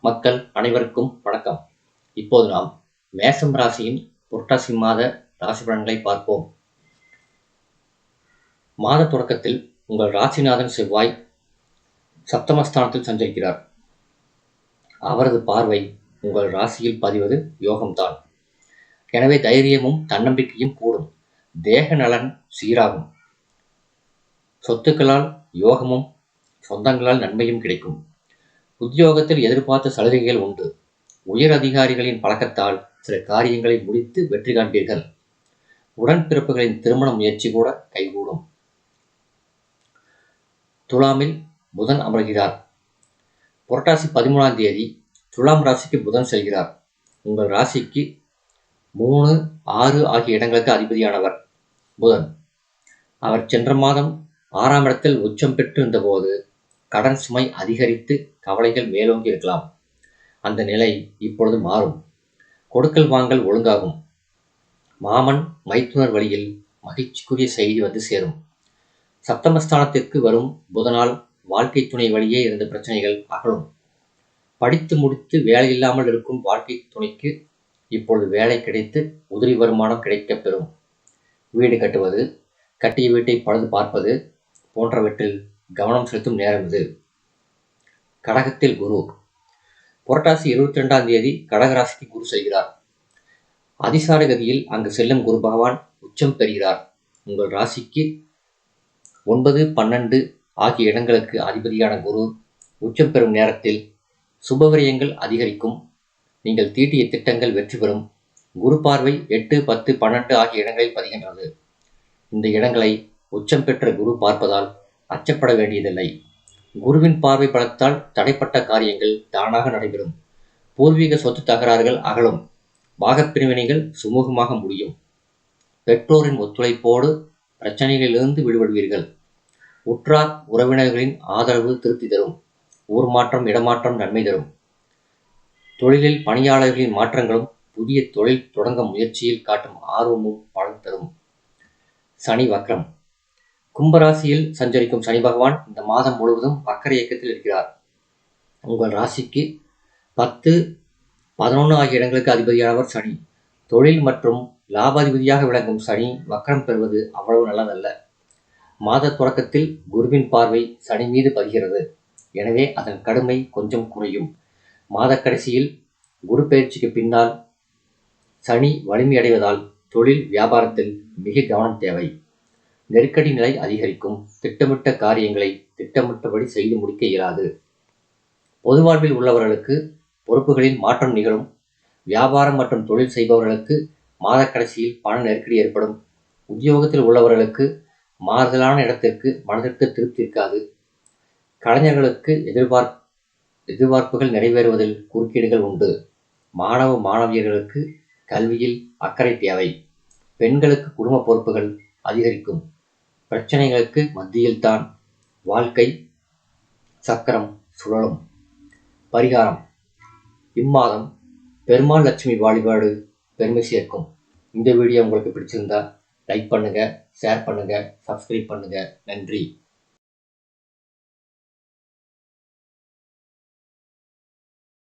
மக்கள் அனைவருக்கும் வணக்கம். இப்போது நாம் மேசம் ராசியின் புரட்டாசி மாத ராசி பலன்களை பார்ப்போம். மாத தொடக்கத்தில் உங்கள் ராசிநாதன் செவ்வாய் சப்தமஸ்தானத்தில் சஞ்சரிக்கிறார். அவரது பார்வை உங்கள் ராசியில் பதிவது யோகம்தான். எனவே தைரியமும் தன்னம்பிக்கையும் கூடும். தேக நலன் சீராகும். சொத்துக்களால் யோகமும் சொந்தங்களால் நன்மையும் கிடைக்கும். உத்தியோகத்தில் எதிர்பார்த்த சலுகைகள் உண்டு. உயர் அதிகாரிகளின் பழக்கத்தால் சில காரியங்களை முடித்து வெற்றி காண்பீர்கள். உடன்பிறப்புகளின் திருமண முயற்சி கூட கைகூடும். துலாமில் புதன் அமர்கிறார். புரட்டாசி பதிமூணாம் தேதி துலாம் ராசிக்கு புதன் செல்கிறார். உங்கள் ராசிக்கு மூணு ஆறு ஆகிய இடங்களுக்கு அதிபதியானவர் புதன். அவர் சென்ற மாதம் ஆறாம் இடத்தில் உச்சம் பெற்று இருந்தபோது கடன் சுமை அதிகரித்து கவலைகள் மேலோங்கி இருக்கலாம். அந்த நிலை இப்பொழுது மாறும். கொடுக்கல் வாங்கல் ஒழுங்காகும். மாமன் மைத்துனர் வழியில் மகிழ்ச்சிக்குரிய செய்தி வந்து சேரும். சப்தமஸ்தானத்திற்கு வரும் புதனால் வாழ்க்கை துணை வழியே இருந்த பிரச்சனைகள் அகலும். படித்து முடித்து வேலை இல்லாமல் இருக்கும் வாழ்க்கை துணைக்கு இப்பொழுது வேலை கிடைத்து உதிரி வருமானம் கிடைக்கப் பெறும். வீடு கட்டுவது கட்டிய வீட்டை பழுது பார்ப்பது போன்றவற்றில் கவனம் செலுத்தும் நேரம் இது. கடகத்தில் குரு. புரட்டாசி இருபத்தி ரெண்டாம் தேதி கடகராசிக்கு குரு செல்கிறார். அதிசார கதியில் அங்கு செல்லும் குரு பகவான் உச்சம் பெறுகிறார். உங்கள் ராசிக்கு ஒன்பது பன்னெண்டு ஆகிய இடங்களுக்கு அதிபதியான குரு உச்சம் பெறும் நேரத்தில் சுபவிரயங்கள் அதிகரிக்கும். நீங்கள் தீட்டிய திட்டங்கள் வெற்றி பெறும். குரு பார்வை எட்டு பத்து பன்னெண்டு ஆகிய இடங்களில் பதிகின்றது. இந்த இடங்களை உச்சம் பெற்ற குரு பார்ப்பதால் அச்சப்பட வேண்டியதில்லை. குருவின் பார்வை பலத்தால் தடைப்பட்ட காரியங்கள் தானாக நடைபெறும். பூர்வீக சொத்து தகராறுகள் அகலும். பாகப்பிரிவினைகள் சுமூகமாக முடியும். பெற்றோரின் ஒத்துழைப்போடு பிரச்சனைகளிலிருந்து விடுபடுவீர்கள். உற்றார் உறவினர்களின் ஆதரவு திருப்தி தரும். ஊர் மாற்றம் இடமாற்றம் நன்மை தரும். தொழிலில் பணியாளர்களின் மாற்றங்களும் புதிய தொழில் தொடங்க முயற்சியில் காட்டும் ஆர்வமும் பலன் தரும். சனி வக்ரம். கும்பராசியில் சஞ்சரிக்கும் சனி பகவான் இந்த மாதம் முழுவதும் வக்கர இயக்கத்தில் இருக்கிறார். உங்கள் ராசிக்கு பத்து பதினொன்று ஆகிய இடங்களுக்கு அதிபதியானவர் சனி. தொழில் மற்றும் லாபாதிபதியாக விளங்கும் சனி வக்கரம் பெறுவது அவ்வளவு நல்லதல்ல. மாத தொடக்கத்தில் குருவின் பார்வை சனி மீது பதிகிறது. எனவே அதன் கடுமை கொஞ்சம் குறையும். மாத கடைசியில் குரு பயிற்சிக்கு பின்னால் சனி வலிமையடைவதால் தொழில் வியாபாரத்தில் மிக கவனம் தேவை. நெருக்கடி நிலை அதிகரிக்கும். திட்டமிட்ட காரியங்களை திட்டமிட்டபடி செய்து முடிக்க இயலாது. பொது வாழ்வில் உள்ளவர்களுக்கு பொறுப்புகளில் மாற்றம் நிகழும். வியாபாரம் மற்றும் தொழில் செய்பவர்களுக்கு மாத கடைசியில் பண நெருக்கடி ஏற்படும். உத்தியோகத்தில் உள்ளவர்களுக்கு மாறுதலான இடத்திற்கு மனதிற்கு திருப்தி இருக்காது. கலைஞர்களுக்கு எதிர்பார்ப் எதிர்பார்ப்புகள் நிறைவேறுவதில் குறுக்கீடுகள் உண்டு. மாணவ மாணவியர்களுக்கு கல்வியில் அக்கறை தேவை. பெண்களுக்கு குடும்ப பொறுப்புகள் அதிகரிக்கும். பிரச்சனைகளுக்கு மத்தியில்தான் வாழ்க்கை சக்கரம் சுழலும். பரிகாரம். இம்மாதம் பெருமாள் லட்சுமி வழிபாடு பெருமை சேர்க்கும். இந்த வீடியோ உங்களுக்கு பிடிச்சிருந்தா லைக் பண்ணுங்கள் ஷேர் பண்ணுங்கள் சப்ஸ்கிரைப் பண்ணுங்கள் நன்றி.